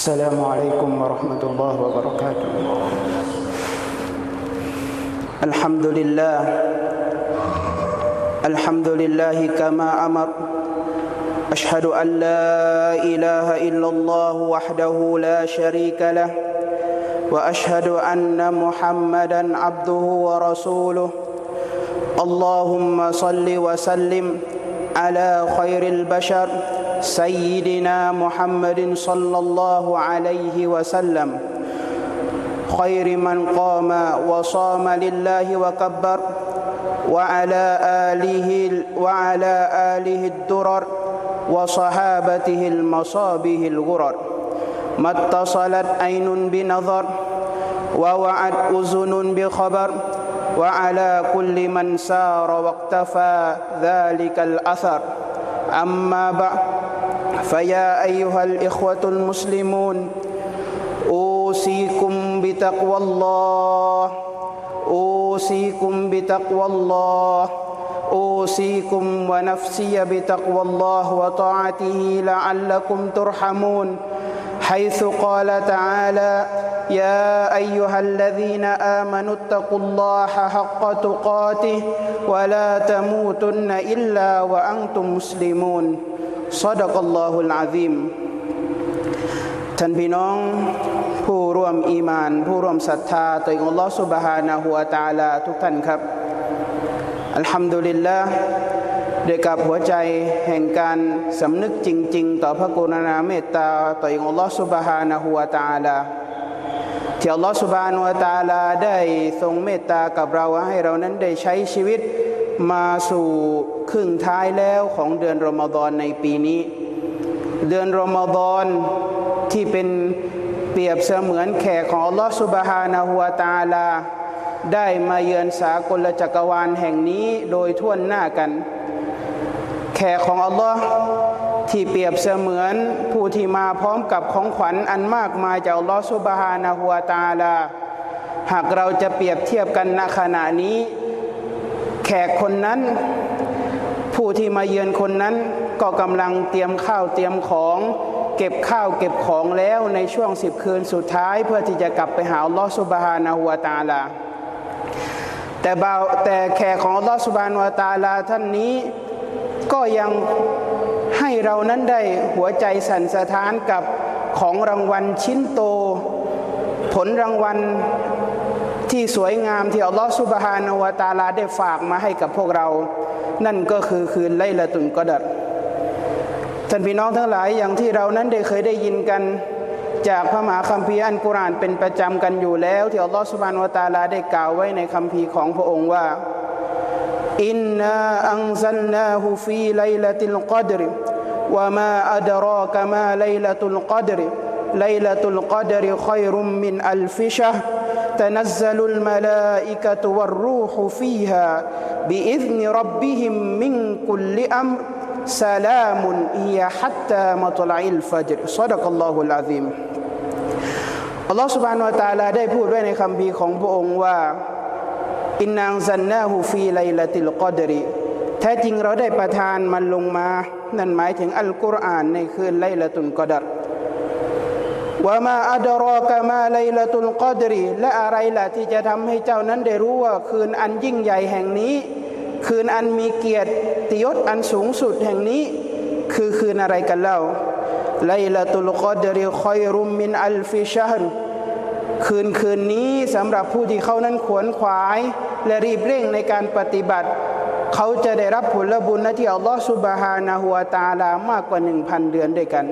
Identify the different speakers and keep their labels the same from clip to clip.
Speaker 1: السلام عليكم ورحمة الله وبركاته الحمد لله الحمد لله كما أمر أشهد أن لا إله إلا الله وحده لا شريك له وأشهد أن محمدا عبده ورسوله اللهم صل وسلم على خير البشر سيدنا محمد صلى الله عليه وسلم. خير من قام وصام لله وكبر وعلى آله وعلى آله الدرر وصحابته المصابه الغرر. ما اتصلت عين بنظر ووعت أذن بخبر وعلى كل من سار واقتفى ذلك الأثر. أما بعد فيا أيها الإخوة المسلمون أوصيكم بتقوى الله أوصيكم بتقوى الله أوصيكم ونفسي بتقوى الله وطاعته لعلكم ترحمون. حيث قال تعالى يا أيها الذين آمنوا اتقوا الله حق تقاته ولا تموتن إلا وأنتم مسلمون. صدق الله العظيم ท่านพี่น้องผู้ร่วมอีมาน ผู้ร่วมศรัทธาต่ออัลลอฮฺสุบฮานะฮูวะตาลาทุกท่านครับ อัลฮัมดุลิลละด้วยกับหัวใจแห่งการสำนึกจริง ๆ ต่อพระกรุณาเมตตาต่ออัลลอฮฺสุบฮานะฮูวะตาลาที่อัลลอฮฺสุบฮานะฮูวะตาลาได้ทรงเมตตากับเราให้เรานั้นได้ใช้ชีวิตมาสู่ ครึ่งท้ายแล้วของเดือนรอมฎอนในปีนี้ เดือนรอมฎอนที่เป็นเปรียบเสมือนแขกของอัลลอฮฺสุบฮานะฮูวตาลา ได้มาเยือนสากลจักรวาลแห่งนี้โดยท่วนหน้ากัน แขกของอัลลอฮ์ที่เปรียบเสมือนผู้ที่มาพร้อมกับของขวัญอันมากมายจากอัลลอฮ์สุบฮานะฮูวตาลา หากเราจะเปรียบเทียบกันณขณะนี้ แขกคนนั้น ผู้ที่มาเยือนคนนั้นก็กำลังเตรียมข้าวเตรียมของ เก็บข้าวเก็บของแล้วในช่วงสิบคืนสุดท้าย เพื่อที่จะกลับไปหาอัลลอฮ์สุบฮานะฮูวาตาลา แต่บ่าวแต่แขกของอัลลอฮ์สุบานวะตาลาท่านนี้ก็ยังให้เรานั้นได้หัวใจสั่นสะท้านกับของรางวัลชิ้นโต ผลรางวัลที่สวยงามที่อัลลอฮ์สุบฮานาวตาลาได้ฝากมาให้กับพวกเรา นั่นก็คือคืนไลละตุนกอดัดท่านพี่น้องทั้งหลายอย่างที่เรานั้นได้เคยได้ยินกันจากพระมหาคัมภีร์อันกุรานเป็นประจำกันอยู่แล้ว ที่อัลลอฮฺสุบานวตาลาได้กล่าวไว้ในคัมภีร์ของพระองค์ว่าอินนาอังซัลนาฮูฟีไลลติลกอดรวะมาอัดรอกะมาไลลตุลกอดรไลลตุลกอดรขัยรุมมินอัลฟิชะ تنزل الملائكة والروح فيها بإذن ربهم من كل أمر سلام هي حتى مطلع الفجر صدق الله العظيم อัลลอฮฺสุบานวะตาลาได้พูดไว้ในคำพีของพระองค์ว่าอินนางซันนาฮูฟีไลลติลกอดรีแท้จริงเราได้ประทานมันลงมา นั่นหมายถึงอัลกุรอานในคืนไลลตุลกอดร ว่ามาอัดรอกะมาไลลตุลกอดรีและอะไรล่ะที่จะทำให้เจ้านั้นได้รู้ว่าคืนอันยิ่งใหญ่แห่งนี้ คืนอันมีเกียรติยศอันสูงสุดแห่งนี้ คือคืนอะไรกันเล่าไลลตุลกอดรีคอยรุมมินอัลฟิชฮรคืนคืนนี้สำหรับผู้ที่เขานั้นขวนขวาย และรีบเร่งในการปฏิบัติ เขาจะได้รับผลบุญนะที่อัลลอฮฺสุบฮานะฮุวาตาลามากกว่าหนึ่งพันเดือนด้วยกัน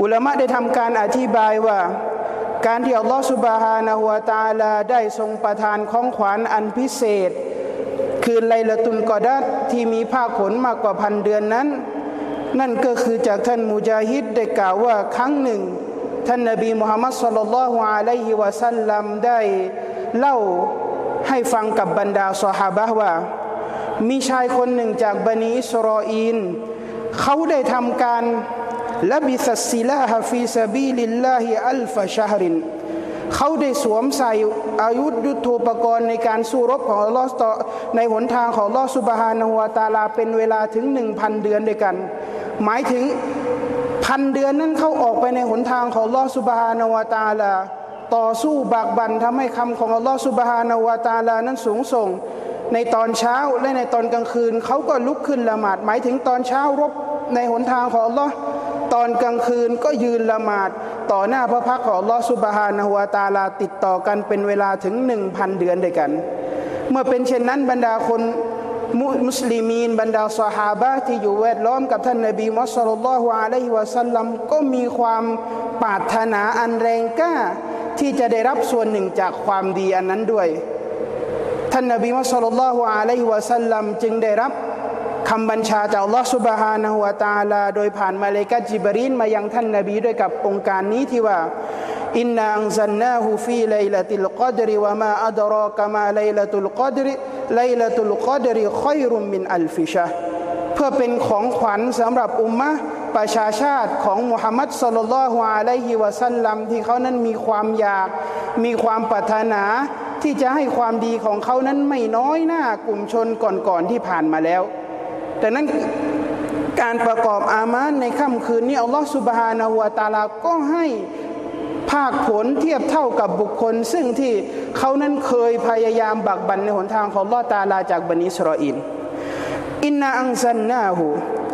Speaker 1: อุลามะได้ทำการอธิบายว่า การที่อัลลอฮฺสุบฮานะฮุวาตาลาได้ทรงประทานของขวัญอันพิเศษ คือไลละตุลกอดัดที่มีภาคผลมากกว่าพันเดือนนั้น นั่นก็คือจากท่านมุจาฮิดได้กล่าวว่าครั้งหนึ่ง ท่านนบีมุฮัมมัดสุลลัลลอฮุอะลัยฮิวะสัลลัมได้เล่าให้ฟังกับบรรดาสหาบะว่า มีชายคนหนึ่งจากบันิอิสรออีนเขาได้ทำการ ละบิสัสซิลาฮฟีซาบีลิลลาฮิอัลฟะชาฮรินเขาได้สวมใส่อายุยุทโธปกรณ์ในการสู้รบของลอฮ์ต่อในหนทางของลอสุบฮานะฮูวตาลาเป็นเวลาถึงหนึ่งพันเดือนด้วยกัน หมายถึงพันเดือนนั้นเขาออกไปในหนทางของลอสุบฮานาวตาลา ต่อสู้บากบั่นทำให้คำของลอสุบฮานาวตาลานั้นสูงส่ง ในตอนเช้าและในตอนกลางคืนเขาก็ลุกขึ้นละหมาดหมายถึงตอนเช้ารบในหนทางของลอ์ ตอนกลางคืนก็ยืนละหมาดต่อหน้าพระพักของลอสุบฮานะฮุวตาลาติดต่อกันเป็นเวลาถึงหนึ่งพันเดือนด้วยกัน เมื่อเป็นเช่นนั้นบรรดาคนมุสลิมีนบรรดาสหาบะที่อยู่แวดล้อมกับท่านนบีมุสลิมละฮ์อะลัยฮิวะสัลลัมก็มีความปรารถนาอันแรงกล้า ที่จะได้รับส่วนหนึ่งจากความดีอันนั้นด้วย ท่านนบีมุสลิมละฮ์อะลัยฮิวะสัลลัมจึงได้รับ คำบัญชาจากอัลลอฮฺสุบฮานะฮุวาตาลา โดยผ่านมาเลกัจิบรีนมายังท่านนบีด้วยกับองค์การนี้ที่ว่าอินนาอังซันนาฮูฟีไลลติลกอดริวะมาอัดรอกมาไลลตุลกอดริไลลตุลกอดริคอยรุมมินอัลฟิชะเพื่อเป็นของขวัญสำหรับอุมมะประชาชาติของมุฮัมมัดสุลลัลฮุอะลัยฮิวะสัลลัมที่เขานั้นมีความอยาก มีความปรารถนาที่จะให้ความดีของเขานั้นไม่น้อยหน้ากลุ่มชนก่อนๆที่ผ่านมาแล้ว แต่นั้นการประกอบอามานในค่ำคืนนี้อัลลอฮฺสุบฮานาหัวตาลาก็ให้ภาคผลเทียบเท่ากับบุคคล ซึ่งที่เขานั้นเคยพยายามบักบันในหนทางของลอตาลาจากบันิสรออินอินนาอังซันนาหู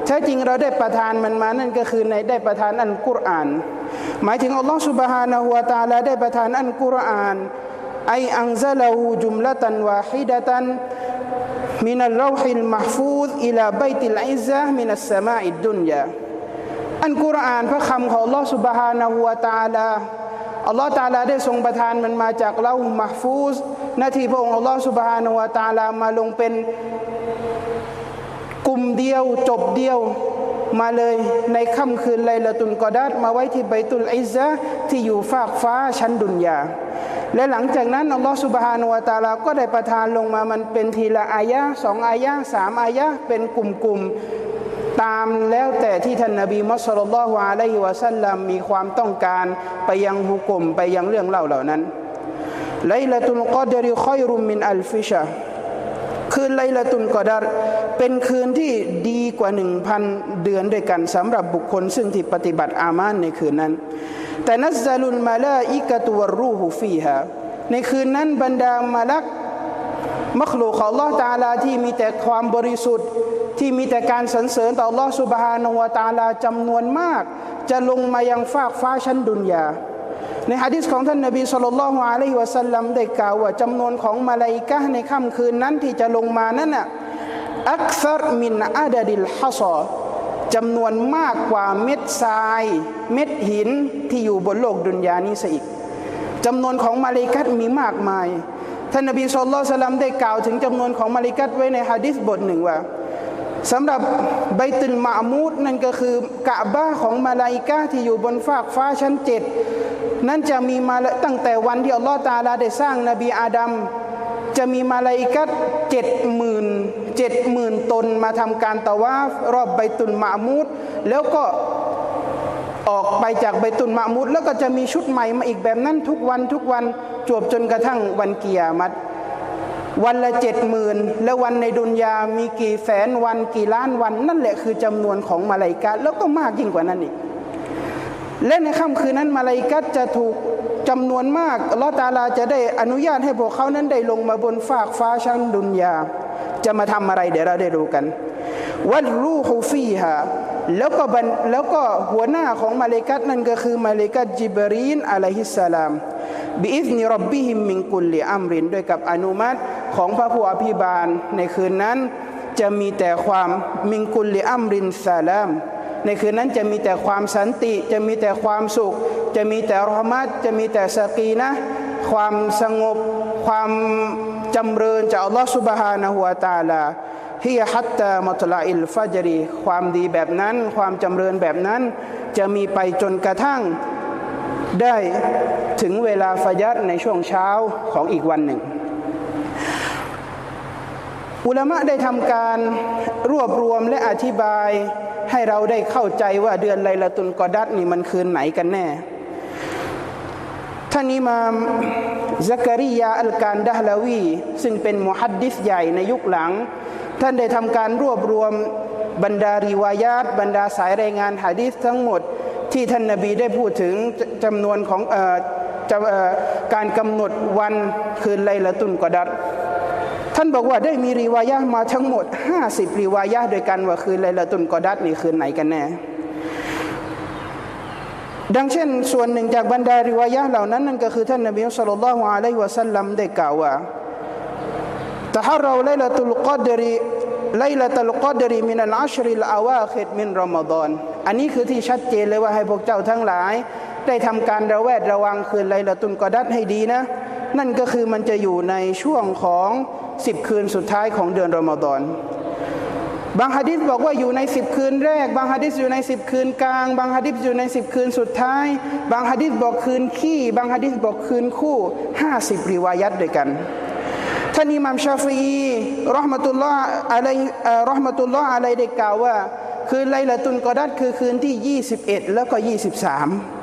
Speaker 1: แท้จริงเราได้ประทานมันมานั่นก็คือในได้ประทานอันกุรอาน หมายถึงอัลลอฮฺสุบฮานาหัวตาลาได้ประทานอันกุรอานไออังซาลาหูจุมละตันวาฮิดะตัน มินัลลอฮิลมะฟูดอิลาบัยติลอิซะมินัสสมาอิดดุนยาอันกุรอานพระคำของ Allah سبحانه และ تعالى อัลลอฮ์ตาลาได้ทรงประทานมันมาจากเล่ามะฟูซหน้าที่พระองค์อัลลอฮ์ سبحانه และ تعالى มาลงเป็นกลุ่มเดียวจบเดียวมาเลยในค่ำคืนไลละตุนกอดัดมาไว้ที่ใบตุลอิซะที่อยู่ฟากฟ้าชั้นดุนยา และหลังจากนั้นอัลลอฮฺสุบฮานุวาตาลาก็ได้ประทานลงมามันเป็นทีละอายะสองอายะสามอายะเป็นกลุ่มๆตามแล้วแต่ที่ท่านนบีมุสลิมละฮ์อะลัยฮิวะสัลลัมมีความต้องการไปยังฮุกมไปยังเรื่องเล่าเหล่านั้นไลละตุลกอดริคอยรุมมินอัลฟิชาคืนไลละตุลกอดารเป็นคืนที่ดีกว่าหนึ่งพันเดือนด้วยกันสำหรับบุคคลซึ่งที่ปฏิบัติอามานในคืนนั้น แต่นัซลุลมาลาอิกะตุวรูฮูฟีฮาในคืนนั้นบรรดามาลักมักลูของลอตาลาที่มีแต่ความบริสุทธิ์ที่มีแต่การสรรเสริญต่อลอสุบฮานวตาลาจำนวนมาก จะลงมายังฟากฟ้าชั้นดุนยา ในฮะดิษของท่านนบีสุลต่านละฮ์อะลัยฮิวะสัลลัมได้กล่าวว่าจำนวนของมาลาอิกะในค่ำคืนนั้นที่จะลงมานั้นน่ะอักษรมินอาดดิลฮัซอ จำนวนมากกว่าเม็ดทราย เม็ดหินที่อยู่บนโลกดุนยานี้ซะอีกจำนวนของมาลิกัตมีมากมาย ท่านนบีสุลต่านได้กล่าวถึงจำนวนของมาลิกัตไว้ในฮะดิษบทหนึ่งว่าสำหรับใบตุนมามูดนั่นก็คือกะบ้าของมาลาอิกาที่อยู่บนฟากฟ้าชั้นเจ็ดนั่นจะมีมาตั้งแต่วันที่อัลลอฮฺตาลาได้สร้างนบีอาดัมจะมีมาลาอิกัดเจ็ดหมื่น เจ็ดหมื่นตนมาทำการตะวาฟรอบใบตุนมามูดแล้วก็ออกไปจากใบตุนมามุดแล้วก็จะมีชุดใหม่มาอีกแบบนั้นทุกวันทุกวันจวบจนกระทั่งวันเกียรติวันละเจ็ดหมื่นแล้ววันในดุนยามีกี่แสนวันกี่ล้านวัน นั่นแหละคือจำนวนของมาลายกัดแล้วก็มากยิ่งกว่านั้นอีก และในค่ำคืนนั้นมาลายกัดจะถูกจำนวนมากลอตาลาจะได้อนุญาตให้พวกเขานั้นได้ลงมาบนฟากฟ้าชั้นดุนยา จะมาทำอะไรเดี๋ยวเราได้รู้กัน วัดรูฮูฟีฮาแล้วก็แล้วก็หัวหน้าของมาเลกัตนั่นก็คือมาเลกัตจิบรีนอะลัยฮิสสลามบิอิสนิรบบิฮิมมิงกุลลิอัมรินด้วยกับอนุมัติของพระผู้อภิบาลในคืนนั้น จะมีแต่ความมิงกุลลิอัมรินซาลามในคืนนั้นจะมีแต่ความสันติ จะมีแต่ความสุข จะมีแต่รหมัดจะมีแต่สกีนะ ความสงบ ความ จำเริญจากอัลลอฮฺสุบฮานะฮุวาตาลาฮียฮัตตามัตลาอิลฟาจรีความดีแบบนั้น ความจำเริญแบบนั้น จะมีไปจนกระทั่งได้ถึงเวลาฟายัดในช่วงเช้าของอีกวันหนึ่ง อุลามะได้ทำการรวบรวมและอธิบายให้เราได้เข้าใจว่าเดือนไลละตุนกอดัตนี่มันคืนไหนกันแน่ ท่านอิมามซักริยาอัลการดะฮลาวี ซึ่งเป็นมุฮัดดิษใหญ่ในยุคหลัง ท่านได้ทำการรวบรวมบรรดาริวายาตบรรดาสายรายงานฮะดิษทั้งหมดที่ท่านนบีได้พูดถึงจจำนวนของออการกำหนดวันคืนไลละตุนกอดัรท่านบอกว่าได้มีรีวายะมาทั้งหมด 50รีวายะโดยกันว่าคืนไลละตุนกอดัรนี่คืนไหนกันแน่ ดังเช่น ส่วนหนึ่งจากบรรดาริวายะเหล่านั้นนั่นก็คือท่านนบีสุลต่านละฮ์อะลัยฮิวะสัลลัมได้กล่าวว่าตะฮารเราไลละตุลกอดรีไลละตุลกอดรีมินัลอัชริลอาวาคิดมินรอมฎอนอันนี้คือที่ชัดเจนเลยว่าให้พวกเจ้าทั้งหลาย ได้ทำการระแวดระวังคืนไลละตุลกอดัดให้ดีนะ นั่นก็คือมันจะอยู่ในช่วงของสิบคืนสุดท้ายของเดือนรอมฎอน บางฮะดิษบอกว่าอยู่ในสิบคืนแรก บางฮะดิษอยู่ในสิบคืนกลาง บางฮะดิษอยู่ในสิบคืนสุดท้าย บางฮะดิษบอกคืนขี้ บางฮะดิษบอกคืนคู่ห้าสิบริวายัตด้วยกันท่านอิหม่ามชาฟีีรอห์มตุลลอฮ์อะลัยเอ่อรอห์มตุลลอฮ์อะลัยได้กล่าวว่า คืนไลละตุนกอดัดคือคืนที่ 21 แล้วก็ 23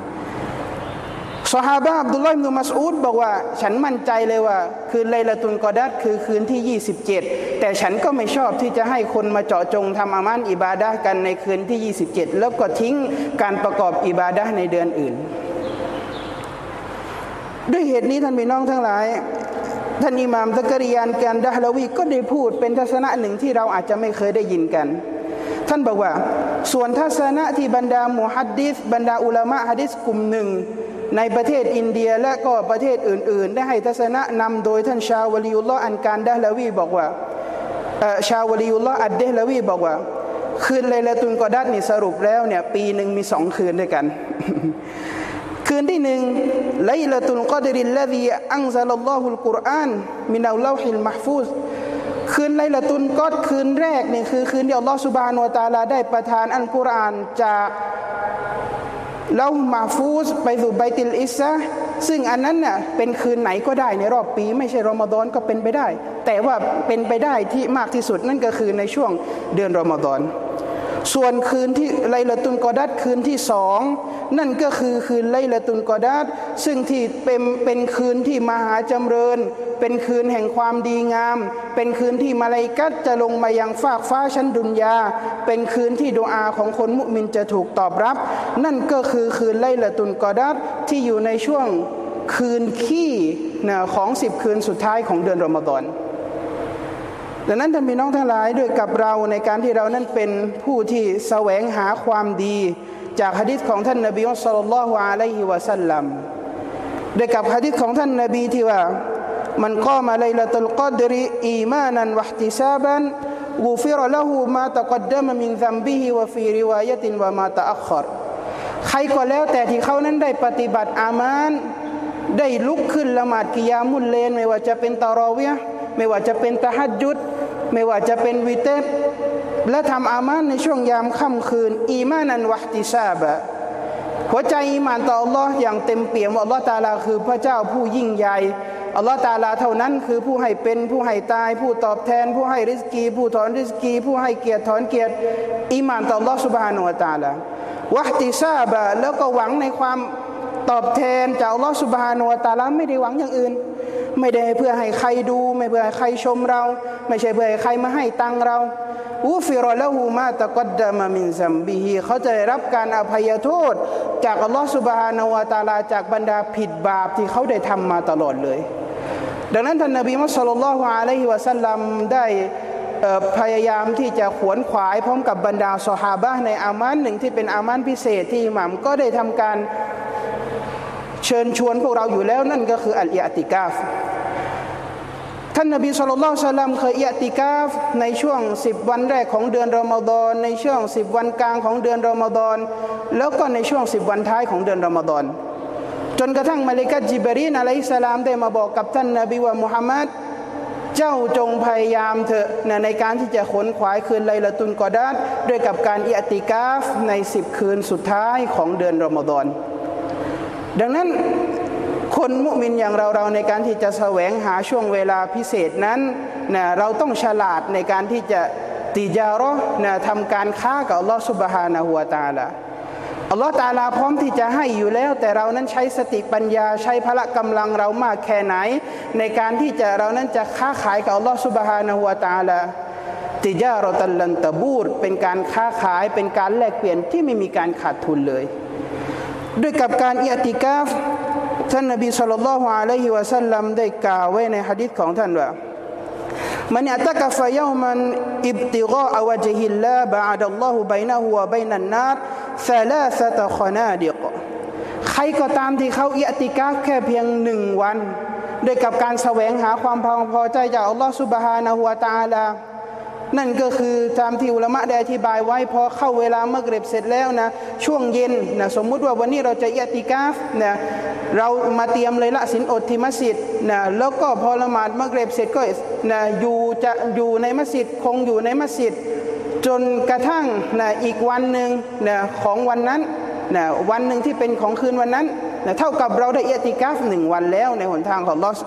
Speaker 1: ซอฮาบะอับดุลลอฮ์อิบนุมัสอูดบอกว่า ฉันมั่นใจเลยว่า คืนไลละตุนกอดัดคือคืนที่ 27 แต่ฉันก็ไม่ชอบที่จะให้คนมาเจาะจงทำอามันอิบาดะกันในคืนที่ 27 แล้วก็ทิ้งการประกอบอิบาดะในเดือนอื่น ด้วยเหตุนี้ท่านพี่น้องทั้งหลายท่านอิหม่ามตะกริยานการดะฮลวีก็ได้พูดเป็นทัศนะหนึ่งที่เราอาจจะไม่เคยได้ยินกัน ท่านบอกว่า ส่วนทัศนะที่บรรดามุฮัดดิษบรรดาอุลามะฮัดดิษกลุ่มหนึ่ง ในประเทศอินเดียและก็ประเทศอื่น ๆ ได้ให้ทัศนะนำโดยท่านชาวลียุลลอฮ์อันการดะลวีบอกว่าชาวลียุลลอฮ์อัดเดลวีบอกว่าคืนไลลตุนกอดัดนี่สรุปแล้วเนี่ยปีหนึ่งมีสองคืนด้วยกัน คืนที่หนึ่งไลลตุลกอดริลลซีอังซัลลัลลอฮุลกุรอานมินาลลอฮิลมะฮฟูซคืนไลลตุลกอดคืนแรกนี่คือคืนที่อัลลอฮฺสุบานุวตาลาได้ประทานอัลกุรอานจาก ลาฮุลมาฟูซไปสู่ไบติลอิสซะซึ่งอันนั้นน่ะเป็นคืนไหนก็ได้ในรอบปี ไม่ใช่รอมฎอนก็เป็นไปได้ แต่ว่าเป็นไปได้ที่มากที่สุดนั่นก็คือในช่วงเดือนรอมฎอน ส่วนคืนที่ไลละตุนกอดัดคืนที่สองนั่นก็คือคืนไลละตุนกอดัดซึ่งที่เป็นเป็นคืนที่มหาจำเริญ เป็นคืนแห่งความดีงาม เป็นคืนที่มาลาอิกัตจะลงมายังฟากฟ้าชั้นดุนยา เป็นคืนที่ดุอาของคนมุมินจะถูกตอบรับ นั่นก็คือคืนไลละตุนกอดัดที่อยู่ในช่วงคืนขี้ของสิบคืนสุดท้ายของเดือนรอมฎอน ดังนั้นท่านพี่น้องทั้งหลายด้วยกับเราในการที่เรานั้นเป็นผู้ที่แสวงหาความดี จากฮะดิษของท่านนบีมุฮัมมัดศ็อลลัลลอฮุอะลัยฮิวะสัลลัมด้วยกับฮะดิษของท่านนบีที่ว่ามันก็มาไลละตุลกอดริอีมานันวะห์ติซาบันกุฟิรละหูมาตะกัดดมมินซัมบิฮิวะฟีริวายะตินวะมาตะอัคครใครก็แล้วแต่ที่เขานั้นได้ปฏิบัติอามาน ได้ลุกขึ้นละหมาดกิยามุลเลน ไม่ว่าจะเป็นตารอเวียไม่ว่าจะเป็นตะฮัดยุด ไม่ว่าจะเป็นวิเตสและทำอามานในช่วงยามค่ำคืน อีมานันวะติซาบะหัวใจอีหมานต่ออัลลอฮ์อย่างเต็มเปี่ยมว่าอัลลอฮ์ตาลาคือพระเจ้าผู้ยิ่งใหญ่อัลลอฮ์ตาลาเท่านั้นคือผู้ให้เป็นผู้ให้ตาย ผู้ตอบแทน ผู้ให้ริสกี ผู้ถอนริสกี ผู้ให้เกียรติถอนเกียรติอีหมานต่ออัลลอฮ์สุบฮานุวะตาลาวะติซาบะแล้วก็หวังในความตอบแทนจากอัลลอฮ์สุบฮานุวะตาลาไม่ได้หวังอย่างอื่น ไม่ได้เพื่อให้ใครดู ไม่เพื่อให้ใครชมเรา ไม่ใช่เพื่อให้ใครมาให้ตังเราอูฟิรอละหูมาตะกัดดามามินซัมบิฮีเขาจะได้รับการอภัยโทษ จากอัลลอฮฺสุบฮานาวะตาลาจากบรรดาผิดบาปที่เขาได้ทำมาตลอดเลย ดังนั้นท่านนบีมุฮัมมัดศ็อลลัลลอฮุอะลัยฮิวะสัลลัมได้พยายามที่จะขวนขวายพร้อมกับบรรดาสหาบะในอามานหนึ่งที่เป็นอามานพิเศษที่หม่ามก็ได้ทำการเชิญชวนพวกเราอยู่แล้วนั่นก็คืออัลอิอติกาฟ ท่านนบีสุลต่านสลลัมเคยอิอติกาฟในช่วง 10 วันแรกของเดือนรอมฎอนในช่วง 10 วันกลางของเดือนรอมฎอนแล้วก็ในช่วง 10 วันท้ายของเดือนรอมฎอนจนกระทั่งมาลิกัตจิบรีนอะลัยฮิสลามได้มาบอกกับท่านนบีว่ามุฮัมมัดเจ้าจงพยายามเถอะในการที่จะขนขวายคืนไลละตุนกอดัดด้วยกับการอิอติกาฟใน 10 คืนสุดท้ายของเดือนรอมฎอนดังนั้น คนมุมินอย่างเราเราในการที่จะแสวงหาช่วงเวลาพิเศษนั้นนะเราต้องฉลาดในการที่จะติจาระนะทำการค้ากับอัลลอฮฺสุบฮานะฮูวตาละอัลลอฮฺตาลาพร้อมที่จะให้อยู่แล้ว แต่เรานั้นใช้สติปัญญาใช้พละกำลังเรามากแค่ไหน ในการที่จะเรานั้นจะค้าขายกับอัลลอฮฺสุบฮานะฮูวตาละติจารตัลลันตะบูรเป็นการค้าขายเป็นการแลกเปลี่ยนที่ไม่มีการขาดทุนเลย ด้วยกับการอิอติกาฟ ท่านนบีสุลต่านละฮ์อะลัยฮิวะสัลลัมได้กล่าวไว้ในฮะดิษของท่านว่ามันอัตกฟะยามันอิบติกาอวจฮิลลาบะอัดัลลอฮุบัยนะฮุวะบัยนันนาร์ซาลาสตะขนาดิกใครก็ตามที่เขาอิอติกาแค่เพียงหนึ่งวันด้วยกับการแสวงหาความพอใจจากอัลลอฮฺสุบฮานะฮุวะตาลา นั่นก็คือตามที่อุลามะได้อธิบายไว้พอเข้าเวลาเมื่อเกรบเสร็จแล้วนะช่วงเย็นนะสมมุติว่าวันนี้เราจะอิอติกาฟนะเรามาเตรียมเลยละสินอดที่มัสยิดนะแล้วก็พอละหมาดเมื่อเกรบเสร็จก็นะอยู่จะอยู่ในมัสยิดคงอยู่ในมัสยิด จนกระทั่งนะอีกวันหนึ่งนะของวันนั้นนะวันหนึ่งที่เป็นของคืนวันนั้นนะเท่ากับเราได้เอติกาฟหนึ่งวันแล้วในหนทางของลอส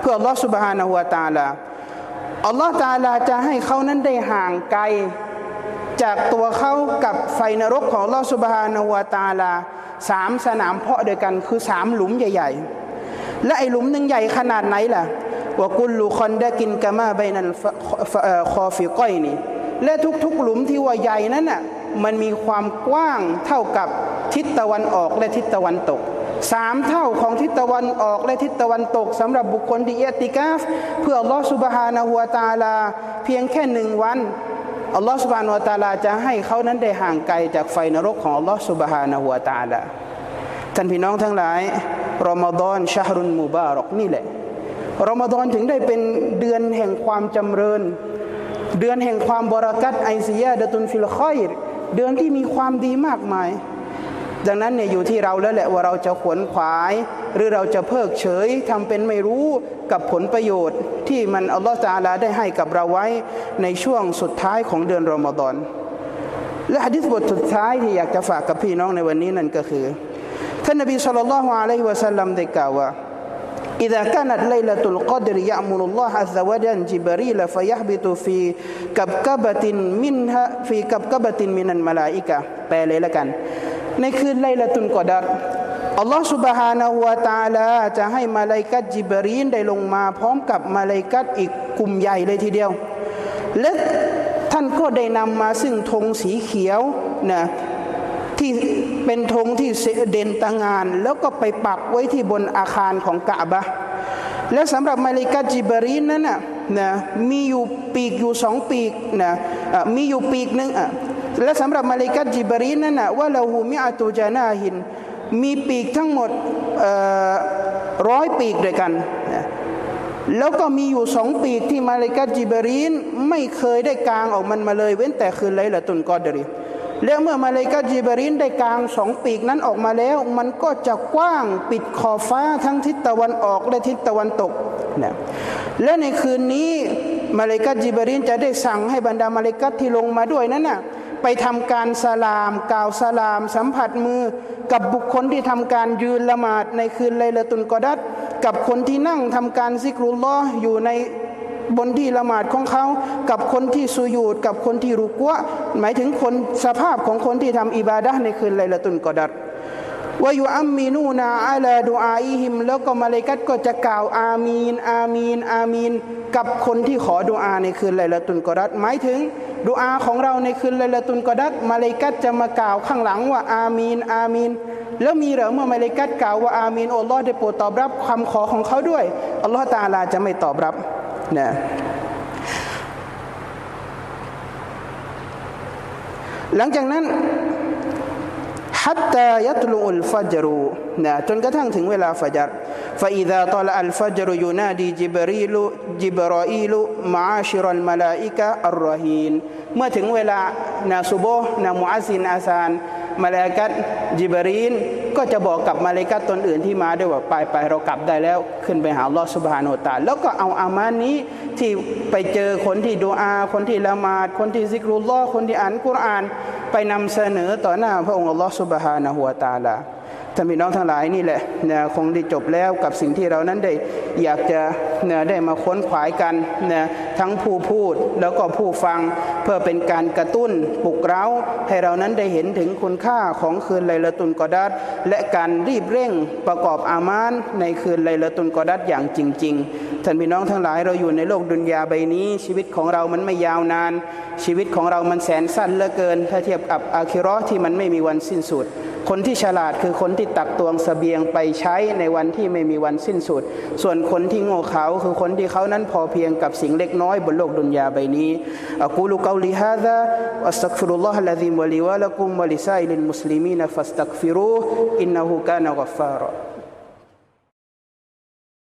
Speaker 1: เพื่อลอสุบฮานะฮัวตาลา อัลลอฮฺตาลาจะให้เขานั้นได้ห่างไกล จากตัวเขากับไฟนรกของลอสุบฮานะฮัวตาลาสามสนามเพาะเดียวกันคือสามหลุมใหญ่ ๆ และไอหลุมหนึ่งใหญ่ขนาดไหนล่ะว่ากุลลูคอนได้กินกามาใบนันคอฟิก้อยนี่และทุกๆหลุมที่ว่าใหญ่นั้นน่ะมันมีความกว้างเท่ากับทิศตะวันออกและทิศตะวันตก สามเท่าของทิศตะวันออกและทิศตะวันตกสำหรับบุคคลที่เอติกาฟ เพื่ออัลลอฮฺสุบฮานะฮัวตาลา เพียงแค่หนึ่งวันอัลลอฮฺสุบฮานะฮัวตาลาจะให้เขานั้นได้ห่างไกลจากไฟนรกของอัลลอฮฺสุบฮานะฮัวตาลาท่านพี่น้องทั้งหลายรอมฎอนชาฮรุนมุบารอกนี่แหละรอมฎอนถึงได้เป็นเดือนแห่งความจำเริญ เดือนแห่งความบรากัตไอซียาดะตุนฟิลคอยเดือนที่มีความดีมากมาย ดังนั้นเนี่ยอยู่ที่เราแล้วแหละว่าเราจะขวนขวาย หรือเราจะเพิกเฉยทำเป็นไม่รู้กับผลประโยชน์ ที่มันอัลลอฮฺตาลาได้ให้กับเราไว้ในช่วงสุดท้ายของเดือนรอมฎอน และฮะดิษบทสุดท้ายที่อยากจะฝากกับพี่น้องในวันนี้นั่นก็คือท่านนบีสุลต่านละฮ์อะลัยฮิวะสัลลัมได้กล่าวว่า إذا كانت ليلة القدر يأمر الله عز وجل جبريل فيهبط في كبكبة منها في كبكبة من الملائكة แปลเลยละกัน ในคืนไลลาตุลกอดัรอัลลอฮฺสุบฮานะฮูวาตาลาจะให้มาลายกัตจิบรีนได้ลงมา พร้อมกับมาลายกัตอีกกลุ่มใหญ่เลยทีเดียว และท่านก็ได้นำมาซึ่งธงสีเขียวนะที่เป็นธงที่เด่นตางาน แล้วก็ไปปักไว้ที่บนอาคารของกะบะและสำหรับมาลิกาจิบรีนนั้นนะนะมีอยู่ปีกอยู่สองปีกนะมีอยู่ปีกหนึ่งอะ และสำหรับมาลิกาจิบรีนนั้นนะว่าเราหูมิอาตูจานาหิน มีปีกทั้งหมดร้อยปีกด้วยกัน แล้วก็มีอยู่สองปีกที่มาลิกาจิบรีนไม่เคยได้กางออกมันมาเลย เว้นแต่คืนไลละตุนกอดรีแล้วเมื่อมาเลกาจิบรินได้กลางสองปีกนั้นออกมาแล้ว มันก็จะกว้างปิดขอบฟ้าทั้งทิศตะวันออกและทิศตะวันตกนะและในคืนนี้มาเลกาจิบรินจะได้สั่งให้บรรดามาเลกัตที่ลงมาด้วยนั้นนะ่ะ ไปทำการสลาม กล่าวสลาม สัมผัสมือ กับบุคคลที่ทำการยืนละหมาดในคืนไลละตุนกอดัดกับคนที่นั่งทำการซิกรุลลอฮ์อยู่ในบนที่ละหมาดของเขา กับคนที่สุยูดกับคนที่รุกวะหมายถึงคนสภาพของคนที่ทำอิบาดะในคืนไลละตุนกอดัด ว่าอยู่อัมมีนูนาอัลาดูอาอิฮิม แล้วก็มาเลกัตก็จะกล่าวอามีน อามีน อามีน กับคนที่ขอดุอาในคืนไลละตุนกอดัดหมายถึงดุอาของเราในคืนไลละตุนกอดัดมาเลกัตจะมากล่าวข้างหลังว่าอามีน อามีน แล้วมีเหรอเมื่อมาเลกัตกล่าวว่าอามีนอัลลอฮ์ได้โปรดตอบรับคำขอของเขาด้วยอัลลอฮ์ตาลาจะไม่ตอบรับนะหลังจากนั้น ฮัตตายตลุลฟัจรูนะจนกระทั่งถึงเวลาฟัจรฟาอิดาตอลอัลฟัจรูยูนาดีจิบรีลุจิบรออีลุมาชิรัลมาลาอิกะอัลรอฮีนเมื่อถึงเวลานะซุโบนะมุอัซินอาซาน มาเลากัตจิบรีนก็จะบอกกับมาเลากัตตนอื่นที่มาด้วยว่าไปไปเรากลับได้แล้วขึ้นไปหาลอสุบฮานุตาแล้วก็เอาอามานี้ที่ไปเจอคนที่ดูอา คนที่ละหมาดคนที่ซิกรุลลอคนที่อ่านกุรอาน ไปนำเสนอต่อหน้าพระองค์ลอสุบฮานะหัวตาลา ท่านพี่น้องทั้งหลายนี่แหละนะคงได้จบแล้วกับสิ่งที่เรานั้นได้อยากจะนะได้มาค้นขวายกันนะทั้งผู้พูดแล้วก็ผู้ฟังเพื่อเป็นการกระตุ้นปลุกเร้า ให้เรานั้นได้เห็นถึงคุณค่าของคืนไลละตุนกอดัดและการรีบเร่งประกอบอามานในคืนไลละตุนกอดัดอย่างจริง ๆ ท่านพี่น้องทั้งหลายเราอยู่ในโลกดุนยาใบนี้ ชีวิตของเรามันไม่ยาวนาน ชีวิตของเรามันแสนสั้นเหลือเกิน ถ้าเทียบกับอาคิรอที่มันไม่มีวันสิ้นสุด คนที่ฉลาดคือคนที่ตักตวงสเสบียงไปใช้ในวันที่ไม่มีวันสิ้นสุด ส่วนคนที่โง่เขลาคือคนที่เขานั้นพอเพียงกับสิ่งเล็กน้อยบนโลกดุนยาใบนี้อักูลุกาลิฮะดะอัสตักฟิรุลลอฮ์ละซิมวะลิวะลักุมวะลิซาอิลิลมุสลิมีนฟัสตักฟิรูอินนะฮูกานะกัฟฟาระ